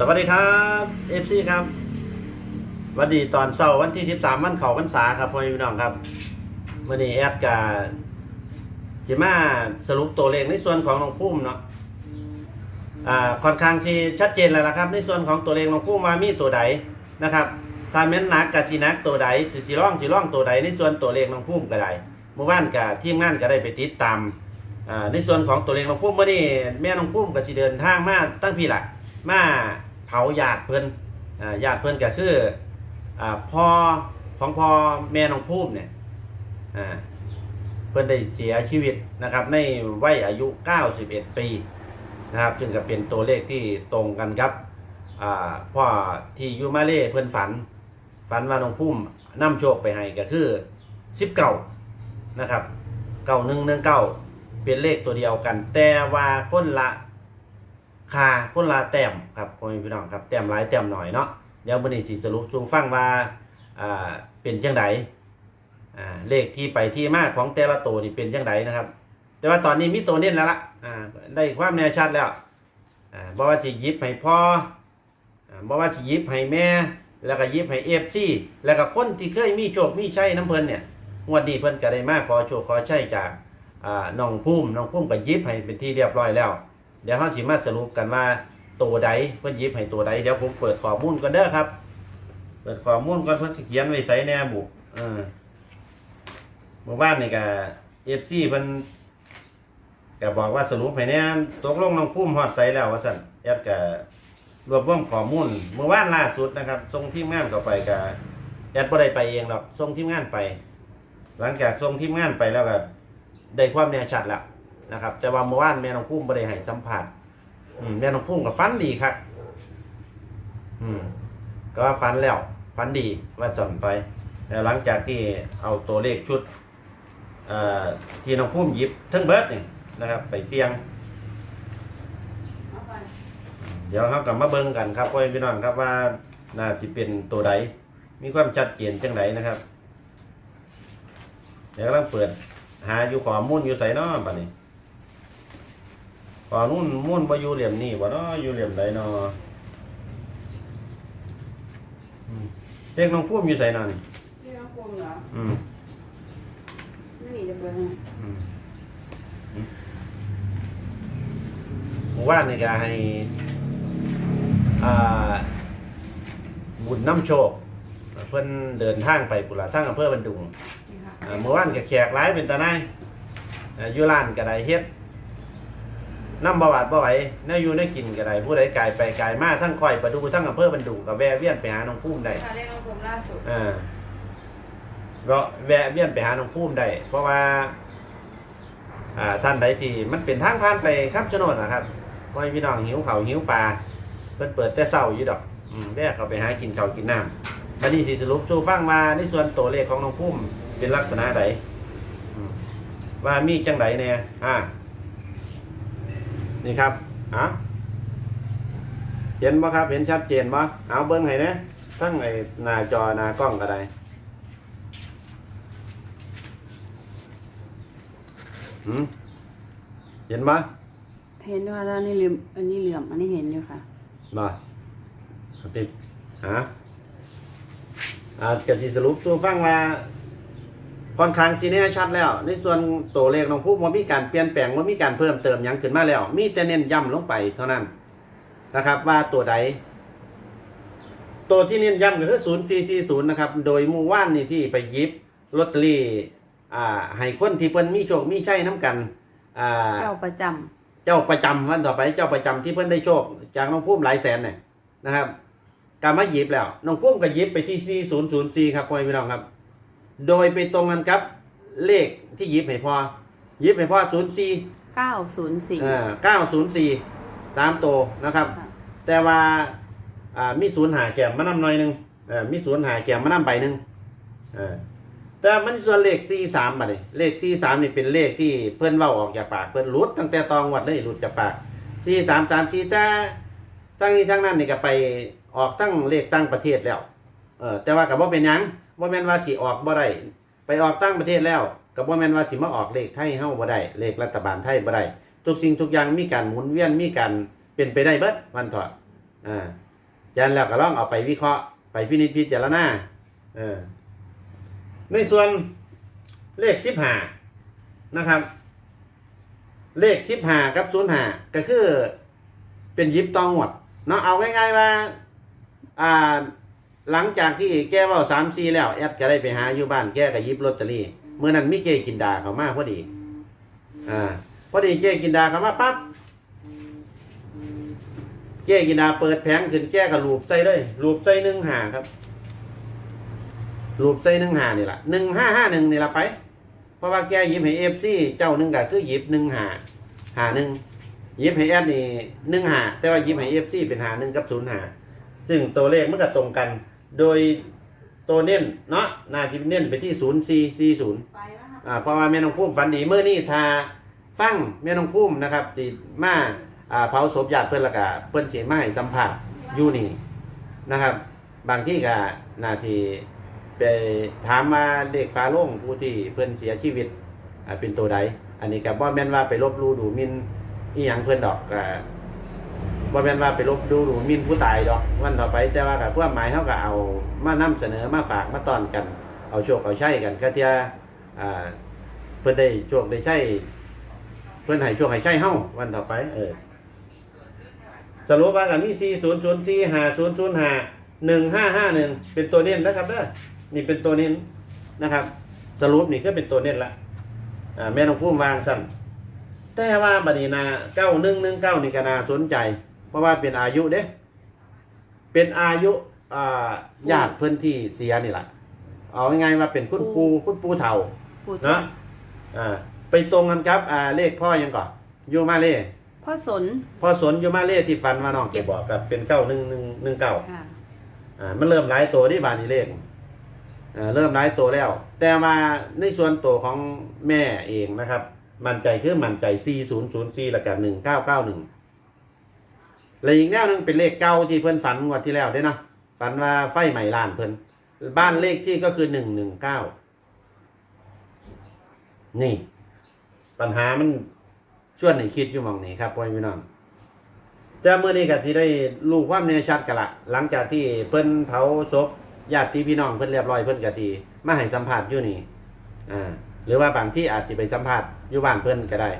สวัสดีครับเอฟซีครับวัสดีตอนเสาร์วันที่ 13 วันเขาพรรษาครับพ่อพี่น้องครับมื่อนี้แอดกาสิมาสรุปตัวเลขในส่วนของน้องพุ่มเนาะอ่าค่อนข้างที่ชัดเจนแล้วละครับ ในส่วนของตัวเลขน้องพุ่มว่ามีตัวใดนะครับถ้าแม่นนักกับสีนักตัวใดถือสีร่องสีร่องตัวใดในส่วนตัวเลขน้องพุ่มก็ได้เมื่อวานกับทีมงานก็ได้ไปติดตามอ่าในส่วนของตัวเลขน้องพุ่มเมื่อนี้แม่น้องพุ่มก็สิเดินทางมาตั้งพี่ละมา เผาญาติเพิ่นอ่าญาติเพิ่นก็คืออพ่อของพ่อแม่น้องพุ่มเนี่ยเพิ่นได้เสียชีวิตนะครับ ในวัยอายุ 91 ปีนะครับซึ่งก็เป็นตัวเลขที่ตรงกันครับพ่อที่อยูมาเล่เพิ่นฝัน ฝันว่าน้องพุ่มนำโชคไปให้ก็คือสิบเก่านะครับเก่าหนึ่งหนึ่งเก้าเป็นเลขตัวเดียวกัน แต่ว่าคนละ คาคนละแต้มครับพ่อแม่พี่น้องครับแต้มหลายแต้มหน่อยเนาะเดี๋ยววันนี้สิสรุปจูงฟังว่าอ่าเป็นจังไดอ่าเลขที่ไปที่มาของแต่ละตัวนี่เป็นจังไดนะครับ แต่ว่าตอนนี้มีตัวเน้นแล้วล่ะอ่าได้ความแน่ชัดแล้วอ่าบอกว่าสิยิบให้พ่ออ่าบ่ว่าสิยิบให้แม่ แล้วก็ยิบให้เอฟซีแล้วก็คนที่เคยมีโชคมีชัยน้ำเพิ่นเนี่ยงวดนี้เพิ่นก็ได้มากขอโชคขอชัยจากอ่าน้องพุ่มน้องพุ่มก็ยิบให้เป็นที่เรียบร้อยแล้ว เดี๋ยวเฮาสิมาสรุปกันว่าตัวใดเพิ่นยิบให้ตัวใดเดี๋ยวผมเปิดข้อมูลก่อนเด้อครับ เปิดข้อมูลก่อนเพิ่นเขียนไว้ไสแน่บุเออเมื่อวานนี่ก็ FC เพิ่นก็บอกว่าสรุปให้แน่ตกลงน้องพุ่มฮอดไสแล้วว่าซั่นแอดก็รวบรวมข้อมูลเมื่อวานล่าสุดนะครับส่งทีมงานเข้าไปกับแอดบ่ได้ไปเองหรอกส่งทีมงานไป หลังจากส่งทีมงานไปแล้วก็ได้ความแน่ชัดแล้ว นะครับ แต่ว่าเมื่อวานแม่น้องพุ่มบ่ได้ให้สัมผัสอืมแม่น้องพุ่มก็ฟันดีครับอืมก็ฟันแล้วฟันดีว่าสอนไปแล้วหลังจากที่เอาตัวเลขชุดเอ่อที่น้องพุ่มหยิบทั้งเบิร์ดนี่นะครับ ไปเสี่ยง เดี๋ยวครับกลับมาเบิ่งกันครับพ่อแม่พี่น้องครับว่าน่าสิเป็นตัวใดมีความชัดเจนจังไดนนะครับ เดี๋ยวกำลังเปิด หาอยู่ขอมูลอยู่ใส่นาะบัดนี้ ข้อมูลมูลบ่อยู่เหลี่ยมนี่บ่เนาะอยู่เหลี่ยมใดเนาะอืมเลขน้องพุ่มอยู่ใส่นอนนี่น้องกลมเหรออืมไม่มีจะเบอร์ให้อืมอืมหมู่บ้านนี่ก็ให้อ่าบุญน้ำโชค เพิ่นเดินทางไปปุระทั้งอำเภอบันดุงนี่ค่ะอ่าเมื่อวานก็แขกหลายเป็นตาหนายอ่าอยู่ร้านก็ได้เฮ็ด น้ำบาหวาดบ่ไหวแน่อยู่ได้กินก็ได้ผู้ใดกายไปกายมาทั้งคอยประดูทั้งอำเภอบันดุงก็แวะเวียนไปหาน้องพุ่มได้ค่ะเรียกน้องกลมล่าสุดอ่าก็แวะเวียนไปหาน้องพุ่มได้เพราะว่าอ่าท่านใดที่มันเป็นทางผ่านไปคำชะโนดนะครับเพราะให้พี่น้องหิวเขาวหิวปลาเพิ่นเปิดแต่เช้าอยู่ดอกอืมแวะเขาไปหากินข้าวกินน้ำบัดนี้สิสรุปสู่ฟังว่าในส่วนตัวเลขของน้องพุ่มเป็นลักษณะใดอืมว่ามีจังไดแน่อ่า นี่ครับอะเห็นบ่ครับ เห็นชัดเจนบ่เอาเบิ่งให้นะทั้งไอ้หน้าจอหน้ากล้องก็ได้หืมเห็นบ่เห็นว่าแล้วนี่เหลี่ยมอันนี้เหลี่ยมอันนี้เห็นอยู่ค่ะบ่เอาติดฮะอ่าจะสิสรุปสู่ฟังว่า ค่อนข้างสิแน่ชัดแล้ว ในส่วนตัวเลขน้องผู้ว่ามีการเปลี่ยนแปลงว่ามีการเพิ่มเติมหยังขึ้นมาแล้ว มีแต่เน้นย้ำลงไปเท่านั้นนะครับ ว่าตัวใด ตัวที่เน้นย้ำก็คือ0440นะครับ โดยหมู่ว่านนี่ที่ไปหยิบลอตเตอรี่อ่าให้คนที่เพิ่นมีโชคมีชัยน้กันอ่าเจ้าประจเจ้าประจำวันต่อไปเจ้าประจำที่เพิ่นได้โชค จากน้องพุ่มหลายแสนเนี่ยนะครับการมาหยิบแล้วน้องพุ่มก็หยิบไปที่4004ครับพ่อแม่พี่น้องครับ โดยไปตรงกันครับเลขที่หยิบให้พ่อหยิบให้พ่อ04ำเก้าศูนย์สี่เอ่อ904ตามโตวนะครับ แต่ว่าอ่ามีศูนย์หาแก้มมานำหน่อยหนึงเออมีศูนย์หาแก้มมานำใบหนึงเออแต่มันส่วนเลข43บัดนี้เลข43นี่เป็นเลขที่เพิ่นเว้าออกจากปากเพิ่นหลุดตั้งแต่ตอนวัดเลยหลุดจากปาก4334แต่ทั้งนี้ทั้งนั้นนี่ก็ไปออกตั้งเลขตั้งประเทศแล้ว เออแต่ว่าก็บ่เป็นหยังบ่แม่นว่าสิออกบ่ได้ไปออกตั้งประเทศแล้วก็บ่แม่นว่าสิมาออกเลขไทยเฮาบ่ได้เลขรัฐบาลไทยบ่ได้ทุกสิ่งทุกอย่างมีการหมุนเวียนมีการเป็นไปได้เบิดวันถอะอ่าจันแล้วก็ลองเอาไปวิเคราะห์ไปพินิจพิจารณาเออในส่วนเลขสิบห้านะครับ เลขสิบห้ากับศูนย์ห้าก็คือเป็นยิบตองหมดเนาะเอาง่ายๆว่าอ่า หลังจากที่แกเว่าสามซีแล้วแอดก็ได้ไปหาอยู่บ้านแกก็หยิบลอตเตอรี่เมื่อนั้นมิเจกินดาเขามาพอดี อ่า พอดีเจกินดาเขามาปั๊บเจกินดาเปิดแผงขึ้นแกก็รูปใส่เลยรูปใส่หนึ่งหาครับรูปใส่หนึ่งหานี่แหละหนึ่งห้าห้าหนึ่งนี่ละไป เพราะว่าแกหยิบให้เอฟซีเจ้าหนึ่งก็คือหยิบหนึ่งหาหาหนึ่งหยิบให้แอดนี่หนึ่งหาแต่ว่าหยิบให้เอฟซีเป็นหาหนึ่งกับศูนย์หาซึ่งตัวเลขมันก็ตรงกัน โดยตัวเน้นเนาะน่าจะเน้นไปที่ศูนย์สี่สี่ศูนย์ไปแล้วครับอ่าเพราะว่าแม่น้องพุ่มฝันดีเมื่อนี่ทาฟังแม่น้องพุ่มนะครับติมาอ่าเผาศพญาติเพื่อนและกะเพื่อนเสียมาให้สัมผัสอยู่นี่นะครับ บางที่ก็นาทีไปถามมาเด็กฟ้าโล่งผู้ที่เพื่อนเสียชีวิตอ่าเป็นตัวใด อันนี้กับว่าแม่นว่าไปลบหลู่ดูหมินอีหยังเพื่อนดอกก็ ว่าแม่นว่าไปลบดูดูหมินผู้ตายดอกวันต่อไปแต่ว่ากับความหมายเขาก็เอามานํเสนอมาฝากมาตอนกัน เอาโชคเอาใช้กันก็เทียอ่าเพื่อนได้โชคได้ใช่เพื่อนให้โชคให้ใช่เฮ้าวันต่อไป เออสรุปว่ากันนี่สี่ศูนย์ศูนย์สี่ห้าศูนย์ศูนย์ห้าหนึ่งห้าห้าหนึ่งเป็นตัวเน้นนะครับเด้อนี่เป็นตัวเน้นนะครับ สรุปนี่ก็เป็นตัวเน้นละอ่าแม่น้องพุ่มวางสั่นแต่ว่าบัดนีนาเก้าหนึ่งหนึ่งเก้านี่ก็นาสนใจ เพราะว่าเป็นอายุเด้เป็นอายุอ่าญาติเพื่อนที่เสียนี่แหละเอาง่ายๆว่าเป็นคุณปูคุณปูเฒ่าพูดเนาะอ่าไปตรงกันครับอ่าเลขพ่อยังก่อนอยูมาเล่พ่อสนพ่อสนอยูมาเล่ที่ฟันมาน้องเก็บบอกกับเป็นเก้าหนึ่งหนึ่งหนึ่งเก้า ค่ะ อ่ามันเริ่มหลายตัวที่บานนี้เลขอ่าเริ่มหลายตัวแล้ว แต่มาในส่วนตัวของแม่เองนะครับ มั่นใจคือมั่นใจ 4004แล้วกัน1991 และอีกแนวหนึงเป็นเลขเก้าที่เพิ่นฝันงวดที่แล้วเด้เนาะฝันว่าไฟใหม่ล้านเพิ่นบ้านเลขที่ก็คือ119นี่ ปัญหามันชวนให้คิดอยู่หมองนี้ครับพ่อพี่น้องแต่เมื่อนี้ก็ที่ได้รู้ความแน่ชัดกันละหลังจากที่เพิ่นเผาศพญาติพี่น้องเพิ่นเรียบร้อยเพิ่นก็ทีมาให้สัมภาษณ์อยู่นี่อ่าหรือว่าบางที่อาจจะไปสัมภาษณ์อยู่บ้านเพิ่นก็ได้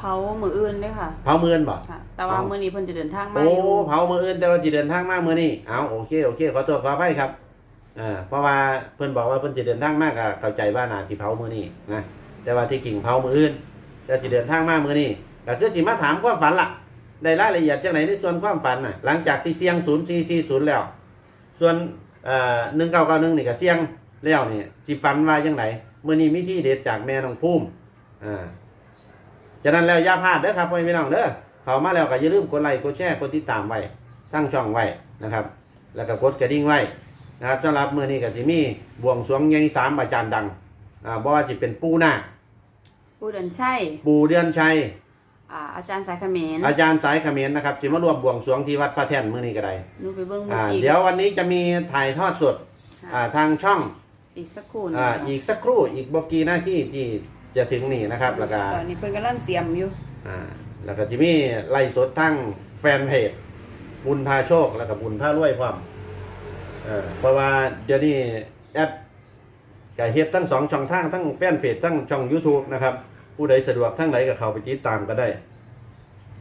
เผามืออื่นด้วยค่ะเผามือนบ่ค่ะ แต่ว่าเอามื้อนี้เพิ่นจะเดินทางมาโอ้อยู่เผามืออื่นแต่ว่าจะเดินทางมามือนี้เอาโอเคโอเคขอตัวขอไปครับอ่าเพราะว่าเพิ่นบอกว่าเพิ่นจะเดินทางมากก็เข้าใจว่าน่าสิเผามือนี้นะแต่ว่าที่กิ่งเผามืออื่นก็จะเดินทางมามือนี้ก็คือสิมาถามความฝันล่ะได้รายละเอียดจังไหนในส่วนความฝันน่ะหลังจากที่เสียง0440แล้ว ส่วนเอ่อ1991นี่ก็เสียงแล้วนี่สิฝันว่าจังไดมื้อนี้มีที่เด็ดจากแม่น้องภูมิอ่า ฉะนั้นแล้วอย่าพลาดเด้อครับพ่อแม่พี่น้องเด้อเข้ามาแล้วก็อย่าลืมกดไลค์กดแชร์กดติดตามไว้ทั้งช่องไว้นะครับ แล้วก็กดกระดิ่งไว้นะครับสำหรับมื้อนี้ก็สิมีบวงสรวงใหญ่สามอาจารย์ดังอ่าบ่ว่าสิเป็นปูนาคผู้เดินใช่ปูเดือนชัย อ่าอาจารย์สายเขมรอาจารย์สายเขมรนะครับสิมารวมบวงสรวงที่วัดพระแท่นมื้อนี้ก็ได้หนูไปเบิ่งเมื่ออ่ากี้เดี๋ยววันนี้จะมีถ่ายทอดสดอ่าทางช่องอีกสักครู่หนึงอ่าอีกสักครู่อีกบ่กี่นาทีที่ จะถึงนี่นะครับแล้วก็ตอนนี้เพิ่นกำลังเตรียมอยู่อ่าแล้วก็จะมีไล่สดทั้งแฟนเพจบุญพาโชคแล้วก็บุญพารวยความเอ่อเพราะว่าเดี๋ยวนี้แอปก็เฮ็ดทั้งสองช่องทางทั้งแฟนเพจทั้งช่อง YouTube นะครับ ผู้ใดสะดวกทั้งไหนก็เข้าไปติดตามก็ได้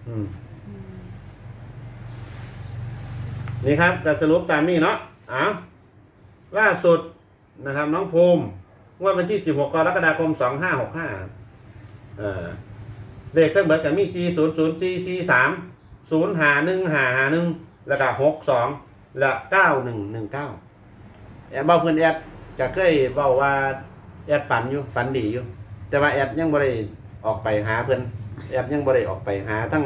อืมนี่ครับจะสรุปตามนี้เนาะอ้าวล่าสุดนะครับ น้องภูมิ งว่าวันที่16กรกฎาคม2565เอ่อเลขทั้งหมดก็มี4 0 0 4 4 3 0 5 1 5 5 1แล้วก็6 2และ9 1 1 9แอดเบาเพื่อนแอดก็เคยเบาว่าแอดฝันอยู่ฝันดีอยู่ แต่ว่าแอดยังบ่ได้ออกไปหาเพื่อนแอดยังบ่ได้ออกไปหาทั้ง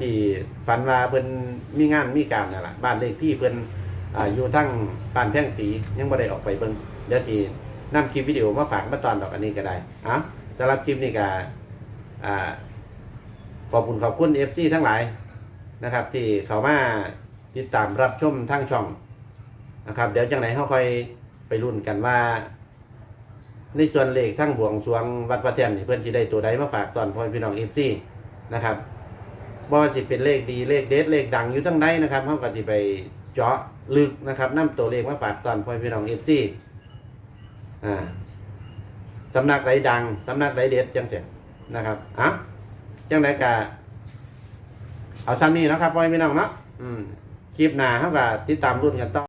ที่ฝันว่าเพื่อนมีงานมีการนั่นแหละบ้านเลขที่เพื่อนออยู่ทั้งบ้านแพ่งสียังบ่ได้ออกไปเบิ่งเดี๋ยวที นำคลิปวิดีโอมาฝากมาตอนดอกอันนี้ก็ได้อะสำหรับคลิปนี้ก็อ่าขอบคุณขอบคุณเอฟซีทั้งหลายนะครับ ที่เขามาติดตามรับชมทั้งช่องนะครับ เดี๋ยวจังไหนเขาค่อยไปรุ่นกันว่า ในส่วนเลขทั้งบวงสรวงวัดพระแท่นนี่เพื่อนสิได้ตัวใดมาฝากตอนพ่อพี่น้องเอฟซีนะครับบ่สิเป็นเลขดีเลขเด็ดเลขดังอยู่ทั้งใดนะครับเขาก็สิไปเจาะลึกนะครับนํตัวเลขมาฝากตอนพ่อพี่น้องเอฟซี อ่าสำนักไหนดัง สำนักไหนเด็ดจังเสียนะครับอะจังไดกะเอาซ้ำนี้นะครับพ่อพี่น้องเนาะอืมคลิปหน้าเฮากะติดตามรุ่นกันต่อ